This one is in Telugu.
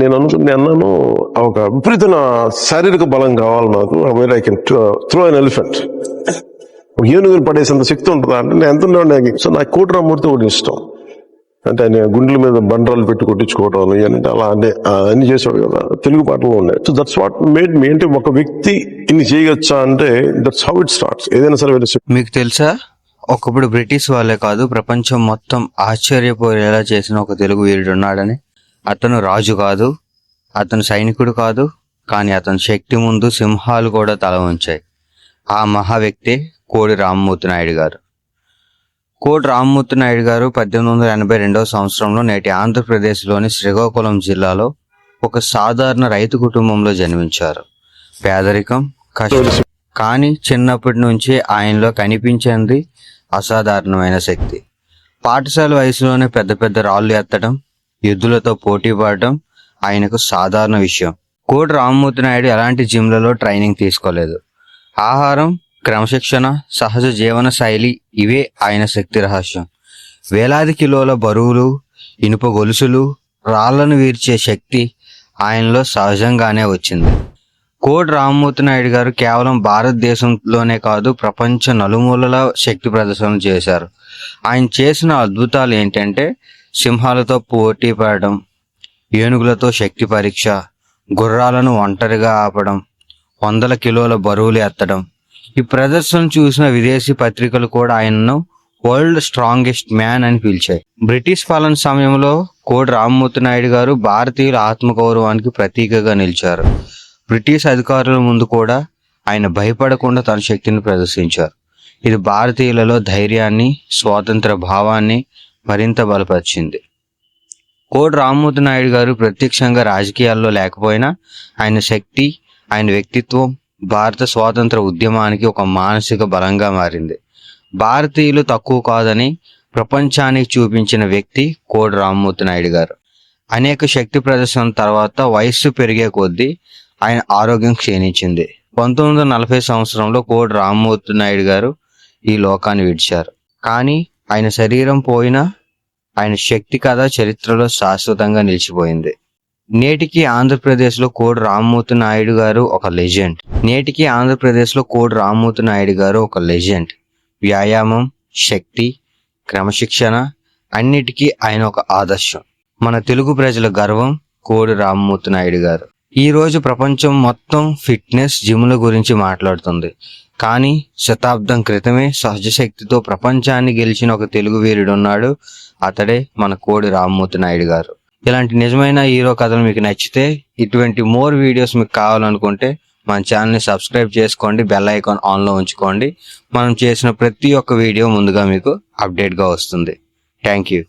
నేను అనుకుని నేను అన్నాను ఒక విపరీతమైన శారీరక బలం కావాలి నాకు. I can throw an elephant ఒక ఏనుగుని పడేసేంత శక్తి ఉంటుందా అంటే నేను ఎంత ఉన్నాను సో నాకు కోటరామూర్తి కూడా ఇష్టం. అంటే ఆయన గుండెల మీద బండరాలు పెట్టి కొట్టించుకోవడం ఇవన్నీ అలా అంటే అన్ని చేసేవాడు కదా తెలుగు పాటలు ఉన్నాయి. So that's what made me అంటే ఒక వ్యక్తి ఇన్ని చేయొచ్చా అంటే దట్స్ హౌ ఇట్ స్టార్ట్స్ ఏదైనా సరే మీకు తెలుసా? ఒకప్పుడు బ్రిటిష్ వాళ్ళే కాదు ప్రపంచం మొత్తం ఆశ్చర్యపోయేలా చేసిన ఒక తెలుగు వీరుడు ఉన్నాడని. అతను రాజు కాదు అతను సైనికుడు కాదు కానీ అతని శక్తి ముందు సింహాలు కూడా తల ఉంచాయి ఆ మహా వ్యక్తి కోడి రామ్మూర్తి నాయుడు గారు. కోడి రామ్మూర్తి నాయుడు గారు పద్దెనిమిది వందల ఎనభై రెండవ సంవత్సరంలో నేటి ఆంధ్రప్రదేశ్లోని శ్రీకాకుళం జిల్లాలో ఒక సాధారణ రైతు కుటుంబంలో జన్మించారు. పేదరికం కష్టం. కానీ చిన్నప్పటి నుంచి ఆయనలో కనిపించింది అసాధారణమైన శక్తి. పాఠశాల వయసులోనే పెద్ద పెద్ద రాళ్ళు ఎత్తడం ఎద్దులతో పోటీ పడటం ఆయనకు సాధారణ విషయం. కోటి రామమూర్తి నాయుడు ఎలాంటి జిమ్లలో ట్రైనింగ్ తీసుకోలేదు. ఆహారం క్రమశిక్షణ సహజ జీవన శైలి ఇవే ఆయన శక్తి రహస్యం. వేలాది కిలోల బరువులు ఇనుప గొలుసులు రాళ్ళను వీర్చే శక్తి ఆయనలో సహజంగానే వచ్చింది. కోడ్ రామ్మూర్తి నాయుడు గారు కేవలం భారతదేశంలోనే కాదు ప్రపంచ నలుమూలల శక్తి ప్రదర్శన చేశారు. ఆయన చేసిన అద్భుతాలు ఏంటంటే సింహాలతో పోటీ పడడం ఏనుగులతో శక్తి పరీక్ష గుర్రాలను ఒంటరిగా ఆపడం వందల కిలోల బరువులు ఎత్తడం. ఈ ప్రదర్శన చూసిన విదేశీ పత్రికలు కూడా ఆయనను వరల్డ్ స్ట్రాంగెస్ట్ మ్యాన్ అని పిలిచాయి. బ్రిటిష్ పాలన సమయంలో కోడి రామ్మూర్తి నాయుడు గారు భారతీయుల ఆత్మగౌరవానికి ప్రతీకగా నిలిచారు. బ్రిటిష్ అధికారుల ముందు కూడా ఆయన భయపడకుండా తన శక్తిని ప్రదర్శించారు. ఇది భారతీయులలో ధైర్యాన్ని స్వాతంత్ర భావాన్ని మరింత బలపరిచింది. కోడి రామ్మూర్తి నాయుడు గారు ప్రత్యక్షంగా రాజకీయాల్లో లేకపోయినా ఆయన శక్తి ఆయన వ్యక్తిత్వం భారత స్వాతంత్ర ఉద్యమానికి ఒక మానసిక బలంగా మారింది. భారతీయులు తక్కువ కాదని ప్రపంచానికి చూపించిన వ్యక్తి కోడి రామ్మూర్తి నాయుడు గారు. అనేక శక్తి ప్రదర్శన తర్వాత వయస్సు పెరిగే కొద్దీ ఆయన ఆరోగ్యం క్షీణించింది. పంతొమ్మిది వందల నలభై సంవత్సరంలో కోడి రామ్మూర్తి నాయుడు గారు ఈ లోకాన్ని విడిచారు. కానీ ఆయన శరీరం పోయినా ఆయన శక్తి కథ చరిత్రలో శాశ్వతంగా నిలిచిపోయింది. నేటికి ఆంధ్రప్రదేశ్లో కోడి రామ్మూర్తి నాయుడు గారు ఒక లెజెండ్. నేటికి ఆంధ్రప్రదేశ్లో కోడి రామ్మూర్తి నాయుడు గారు ఒక లెజెండ్. వ్యాయామం శక్తి క్రమశిక్షణ అన్నిటికీ ఆయన ఒక ఆదర్శం. మన తెలుగు ప్రజల గర్వం కోడి రామ్మూర్తి నాయుడు గారు. ఈ రోజు ప్రపంచం మొత్తం ఫిట్నెస్ జిమ్ల గురించి మాట్లాడుతుంది. కానీ శతాబ్దం క్రితమే సహజ శక్తితో ప్రపంచాన్ని గెలిచిన ఒక తెలుగు వీరుడు ఉన్నాడు. అతడే మన కోడి రామ్మూర్తి నాయుడు గారు. ఇలాంటి నిజమైన హీరో కథలు మీకు నచ్చితే ఇటువంటి మోర్ వీడియోస్ మీకు కావాలనుకుంటే మన ఛానల్ని సబ్స్క్రైబ్ చేసుకోండి బెల్ ఐకాన్ ఆన్లో ఉంచుకోండి. మనం చేసిన ప్రతి ఒక్క వీడియో ముందుగా మీకు అప్డేట్గా వస్తుంది. Thank you.